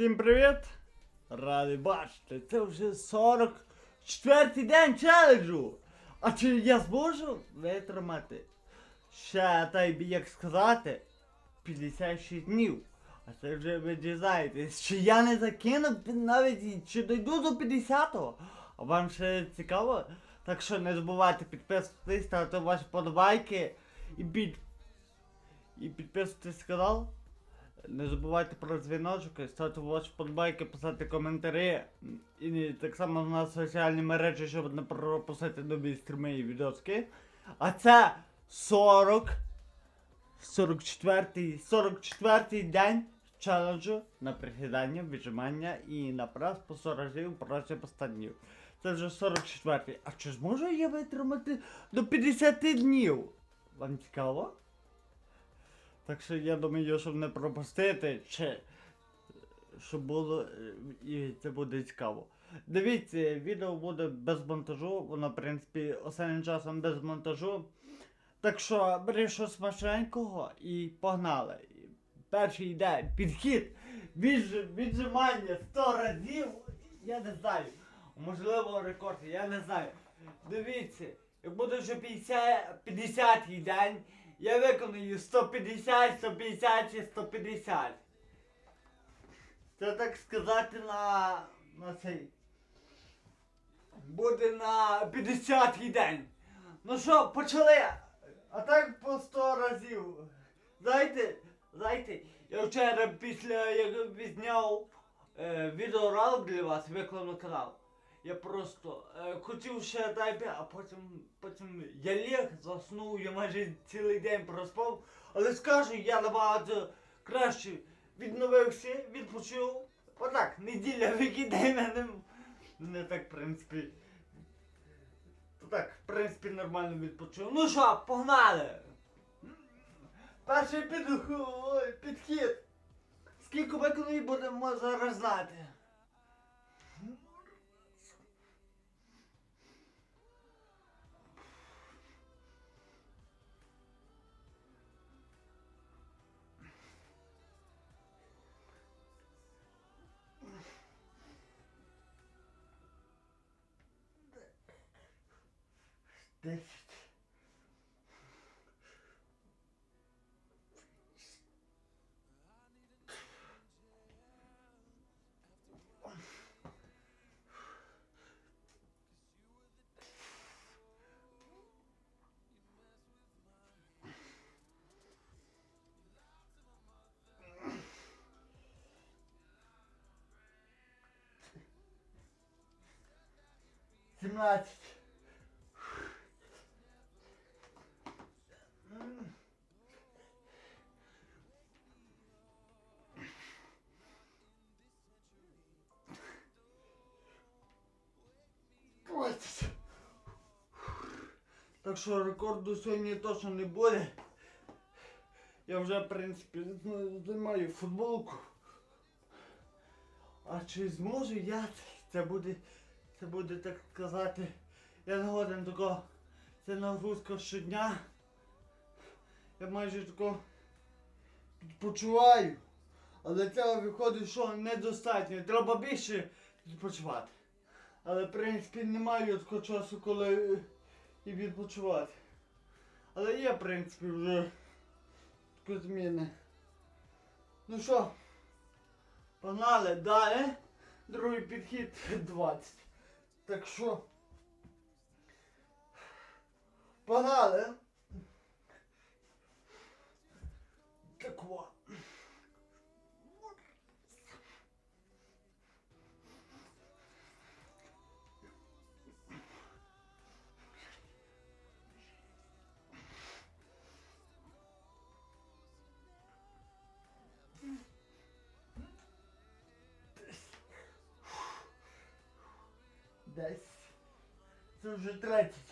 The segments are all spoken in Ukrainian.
Всім привіт! Радий бачити, це вже 44-й день челенджу. А чи я зможу витримати? Ще так би як сказати, 56 днів. А це вже ви дізнаєтесь, чи я не закину навіть чи дойду до 50-го. А вам ще цікаво? Так що не забувайте підписуватись, ставити ваші подобайки і під... і підписуйтесь канал. Не забувайте про дзвіночок, ставте ваші подбайки, писати коментарі. І так само на соціальні мережі, щоб не пропустити нові стріми і відоски. А це 40. 44-й 44 день челенджу на присідання, віджимання і на прес по 40 разів протягом 100. Це вже 44-й. А чи зможу я витримати до 50 днів? Вам цікаво? Так що я думаю, щоб не пропустити, чи щоб було і це буде цікаво. Дивіться, відео буде без монтажу, воно, в принципі, останнім часом без монтажу. Так що бери щось смачненького і погнали. Перший день, підхід, відж, віджимання 100 разів, я не знаю. Можливо, рекорд, я не знаю. Дивіться, як буде вже 50, 50 день, я виконую 150, 150 і 150. Це так сказати на, на цей. Буде на 50-й день. Ну що, почали? А так по 100 разів. Знаєте, знаєте, я вчора після як відзняв е, відеоролик для вас, виклав на канал. Я просто е, хотів ще дати, а потім, потім я ліг, заснув, я майже цілий день проспав. Але скажу, я набагато краще відновився, відпочив. Отак, неділя викидає мене. Не так, в принципі. Так, в принципі, нормально відпочив. Ну що, погнали! Перший підхід. Скільки виконує будемо зараз знати. Десять. Семнадцать. Двадцять. Так що рекорду сьогодні точно не буде. Я вже, в принципі, знімаю футболку. А чи зможу я? Це буде, це буде так сказати. Я не годен такого. Це нагрузка щодня. Я майже тако відпочиваю. Але цього виходить, що недостатньо. Треба більше відпочивати. Але в принципі немає такого часу, коли е, і відпочивати. Але є, в принципі, вже такі зміни. Ну що, погнали далі. Другий підхід 20. Так що. Погнали. Так вот. Вже третій.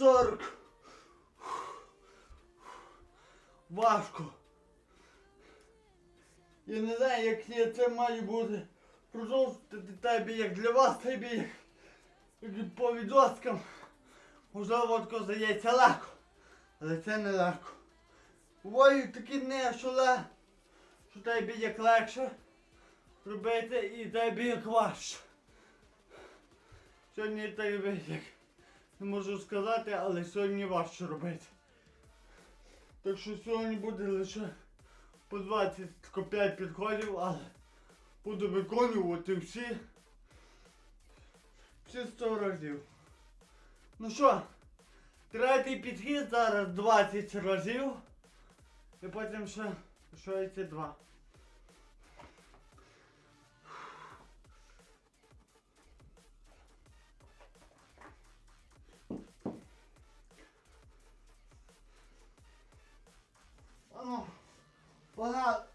40. Важко. Я не знаю, як я це має бути. Продовжувати тебе як для вас, тебе як, по відоскам. Можливо, тако здається легко. Але це не легко. Бувають такі дні, що ле, що тебе як легше робити і тебе як важче. Сьогодні тебе як не можу сказати, але сьогодні важче робити. Так що сьогодні буде лише по 25 підходів, але буду виконувати всі. Всі 100 разів. Ну що, третій підхід зараз 20 разів. І потім ще лишається 2. ну, вона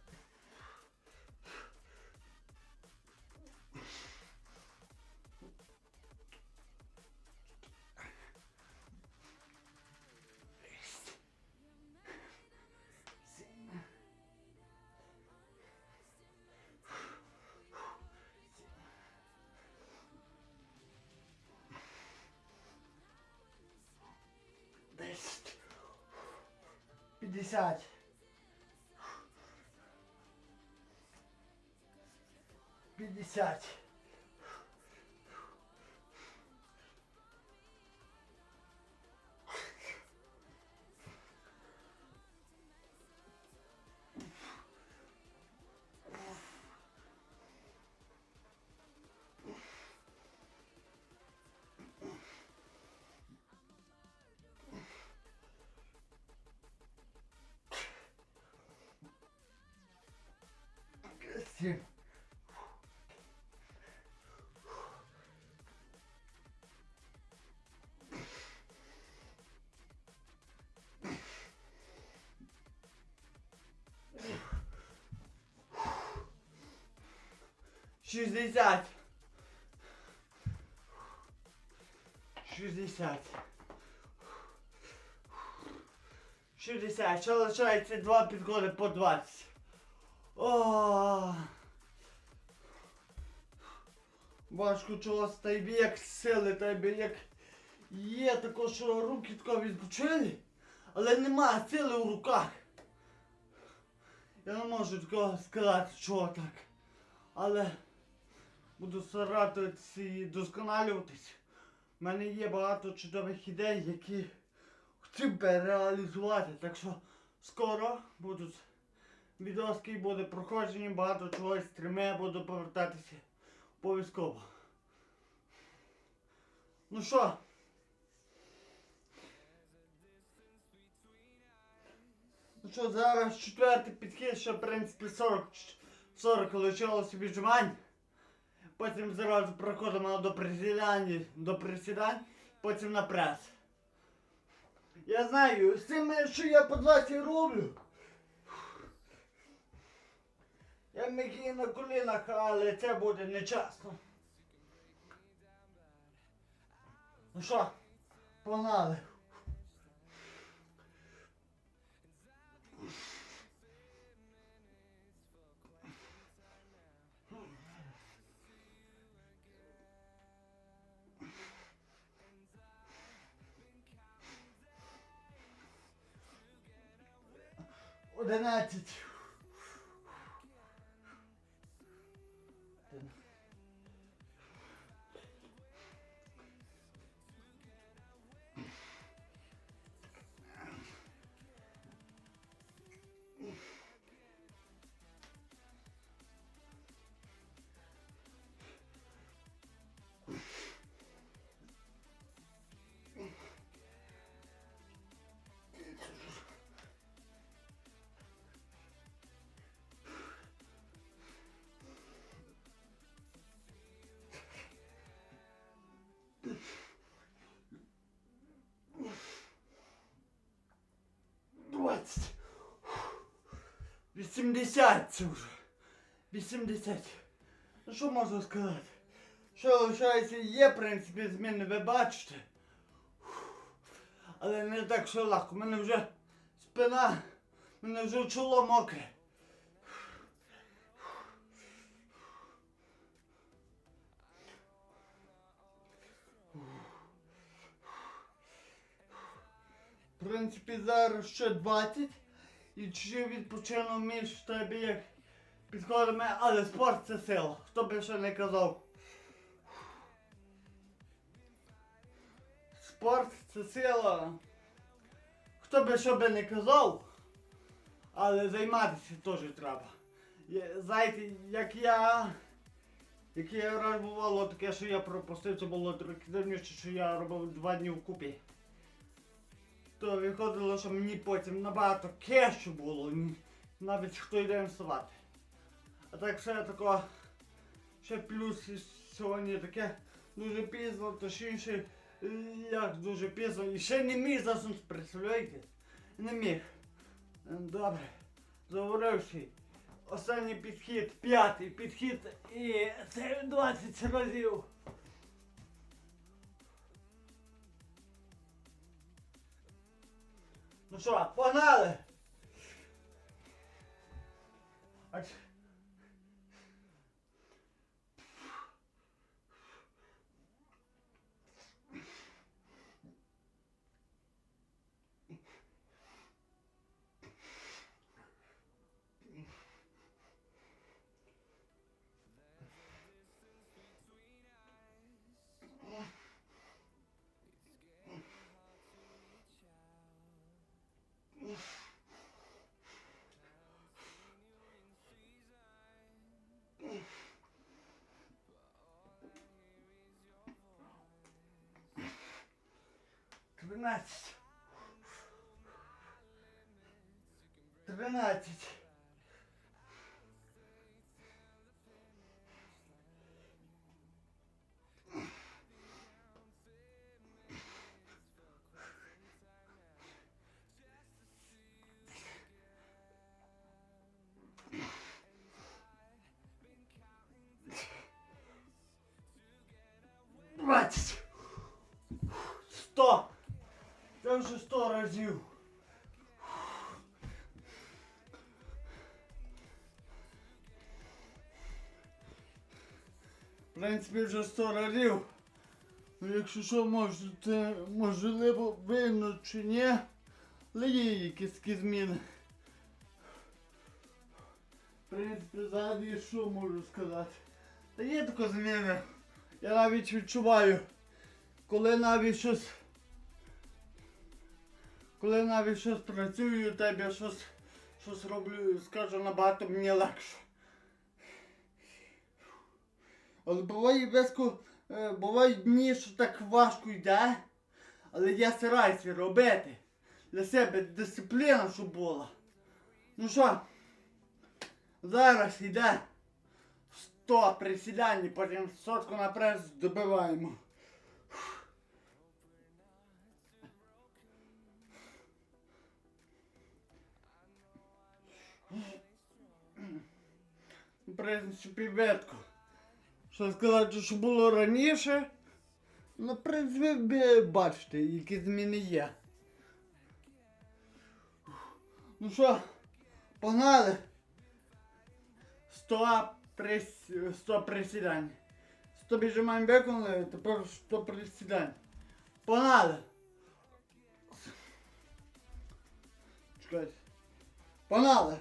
Десять. Пятьдесят. 50. Семь. Шістдесят. Шістдесят. Шістдесят. Ще лишається два підходи по 20. О. Важко чогось, та й як сили, та й як є тако, що руки тако відпочили, але нема сили у руках. Я не можу такого сказати, чого так. Але буду старатися і досконалюватись. У мене є багато чудових ідей, які хотів би реалізувати. Так що скоро будуть відоски, буде проходження, багато чогось стріме, буду повертатися обов'язково. Ну що? Ну що, зараз четвертий підхід, ще в принципі 40, 40 лишилося віджимань. Потім зразу проходимо до присідань, до присідань, потім на прес. Я знаю, з цим, що я по 20 роблю. Я і на колінах, але це буде нечесно. Ну що, погнали. Одинадцять. Двадцять. Вісімдесят це вже. Вісімдесят. Ну що можна сказати? Що лишається, є, в принципі, зміни, ви бачите. Але не так, що легко. У мене вже спина, у мене вже чоло мокре. В принципі, зараз ще 20. І чи відпочину між тебе як підходимо, але спорт це сила. Хто би ще не казав. Спорт це сила. Хто би що би не казав, але займатися теж треба. Знаєте, як я. Як я раз бувало таке, що я пропустив, це було трохи давніше, що я робив два дні вкупі. То виходило, що мені потім набагато кешу було, навіть хто йде вставати. А так ще тако, ще плюс сьогодні таке дуже пізно, точніше, е, як дуже пізно. І ще не міг заснути, представляєте? Не міг. Добре, заворивши. Останній підхід, п'ятий підхід і це 20 разів. Ну що, погнали! А ч- Тринадцять. Тринадцять. Принципі, вже сто разів. Ну, якщо що, можете, можливо, видно чи ні, але є якісь такі зміни. В принципі, взагалі, що можу сказати? Та є така зміна. Я навіть відчуваю, коли навіть щось коли навіть щось працюю, тебе щось, щось роблю, скажу набагато мені легше. Але буває веску, е, бувають дні, що так важко йде, але я стараюся робити. Для себе дисципліна, щоб була. Ну що, зараз йде 100 присідань, потім сотку на прес добиваємо. В принципі, ветко. Що сказати, що було раніше. Ну, в принципі, бачите, які зміни є. Ну що, погнали. 100 прис... 100 присідань. 100 біжимань виконали, тепер 100 присідань. Погнали. Чекайте. Погнали.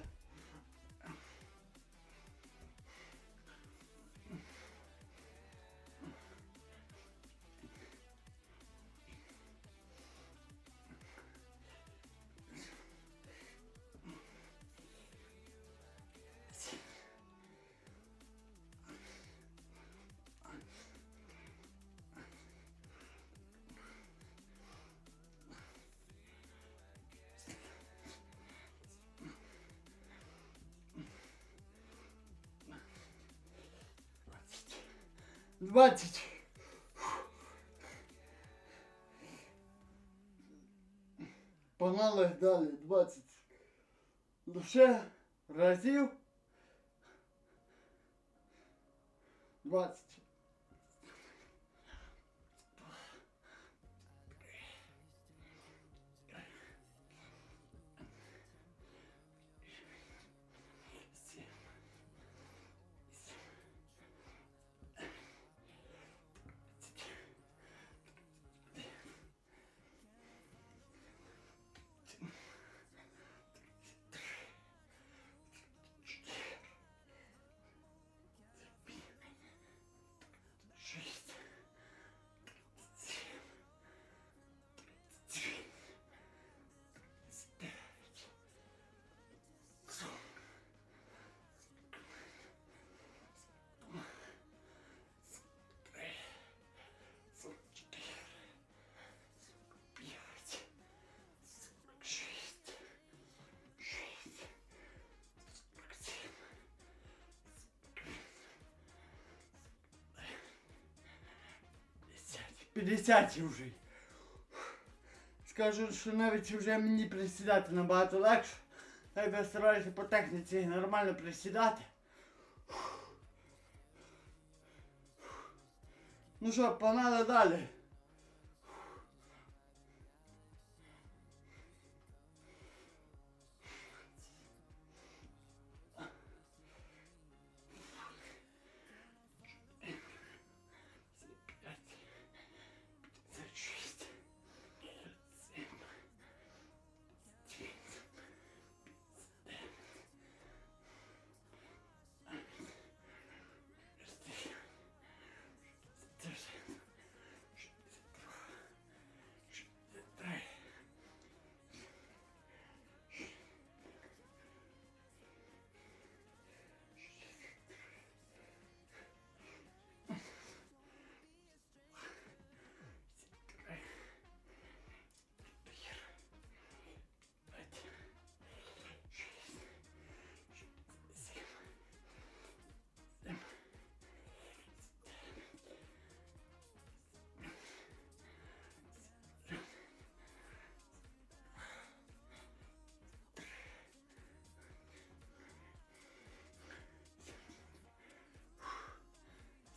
Двадцять. Погнали далі, 20. Лише разів. 20. 50 вже. Скажу, що навіть вже мені присідати набагато легше. Так я стараюся по техніці нормально присідати. Ну що, погнали далі.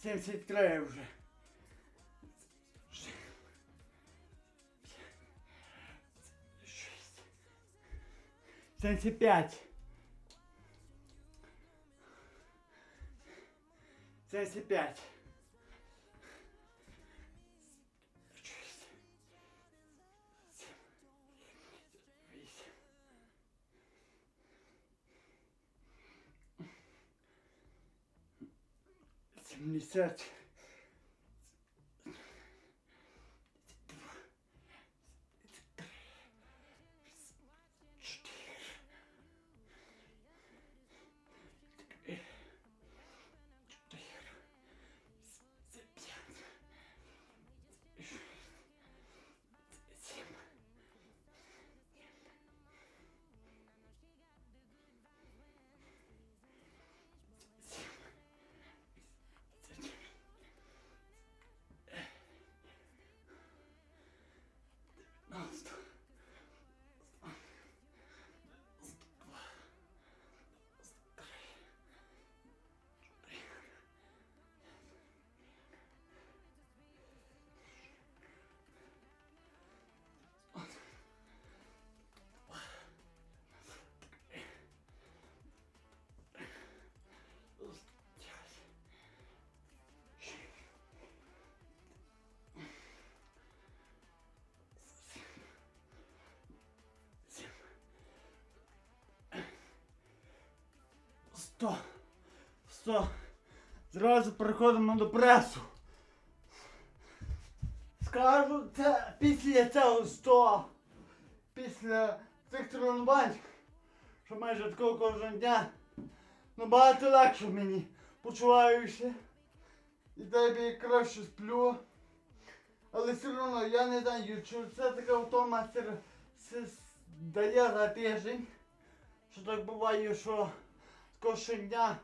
Семьдесят три вже. Семьдесят пять. Семьдесят пять. Семьдесят. Сто. Сто. Зразу переходимо до пресу. Скажу, це після цього 100. Після цих тренувань, що майже такого кожного дня. Набагато легше мені почуваюся. І дай краще сплю. Але все одно я не знаю, чи це така втома дає за тиждень. Що так буває, що дня,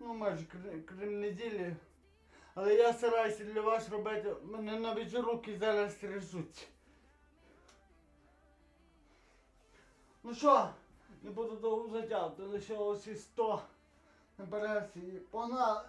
ну майже крім, неділі. Але я стараюся для вас робити, мене навіть руки зараз трясуть. Ну що, не буду довго затягувати, і 100 наперед і погнали.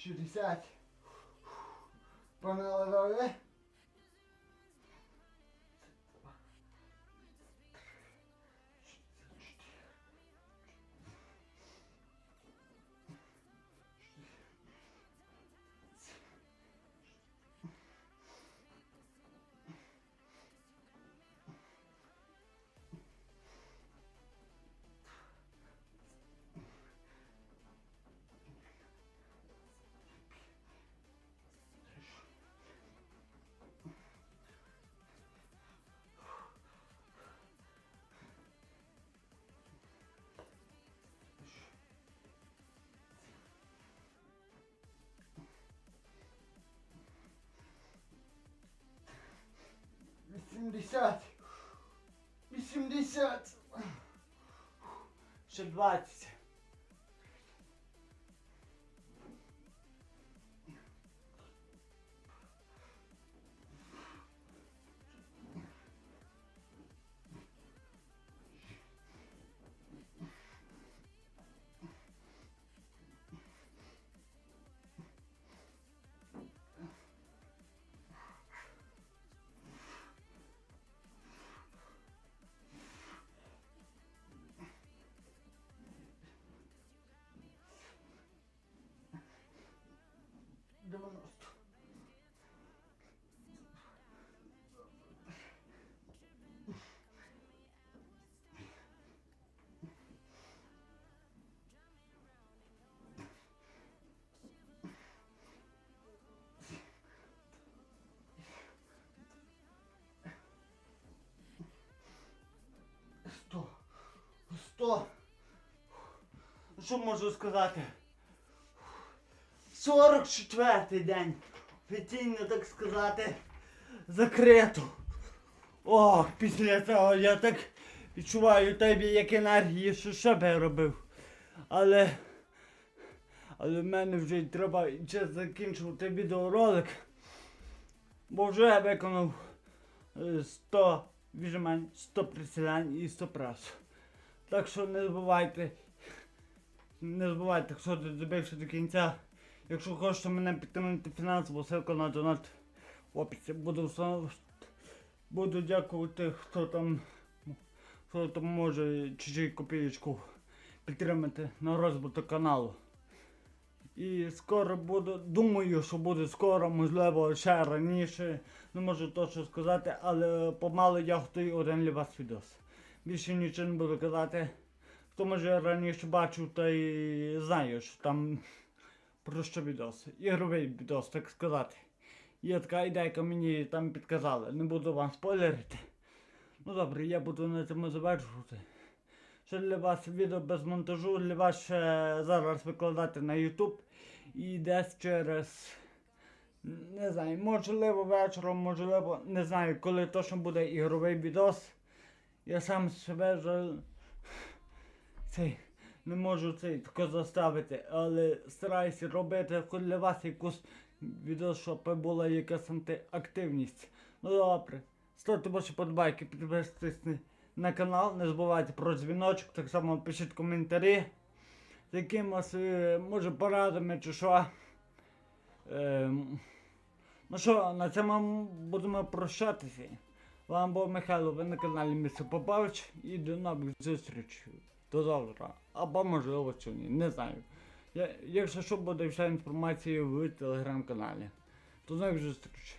60. Погнали далі. 80. 80. Ще 20. Сто. Що можу сказати? 44-й день. Офіційно так сказати. Закрито. О, після цього я так відчуваю тебе як енергії, що ще би робив. Але. Але в мене вже треба час закінчувати відеоролик. Бо вже я виконав е, 100 віджимань, 100 присідань і 100 прес. Так що не забувайте. Не забувайте, хто додивився до кінця. Якщо хочете мене підтримати фінансово, ссылка на донат в описі. Буду, буду дякувати, хто там, хто там може чужі копієчку підтримати на розвиток каналу. І скоро буду, думаю, що буде скоро, можливо, ще раніше. Не можу точно сказати, але помалу я готую один для вас відос. Більше нічого не буду казати. Хто може раніше бачив, той знає, що там про що відос. Ігровий відос, так сказати. Є така ідейка, мені там підказали. Не буду вам спойлерити. Ну добре, я буду на цьому завершувати. Ще для вас відео без монтажу, для вас ще зараз викладати на YouTube. І десь через. Не знаю, можливо вечором, можливо, не знаю, коли точно буде ігровий відос. Я сам себе цей не можу цей тако заставити, але стараюся робити хоч для вас якусь відео, щоб була якась антиактивність. Ну добре. Ставте ваші подбайки, підписуйтесь на- на канал, не забувайте про дзвіночок, так само пишіть коментарі. З якимось, е, може, порадами чи що. Ем, ну що, на цьому будемо прощатися. Вам був Михайло, ви на каналі Місто Попавич і до нових зустрічей. До завтра. Або можливо сьогодні, не знаю. Я, якщо що буде вся інформація в телеграм-каналі. До нових зустрічей.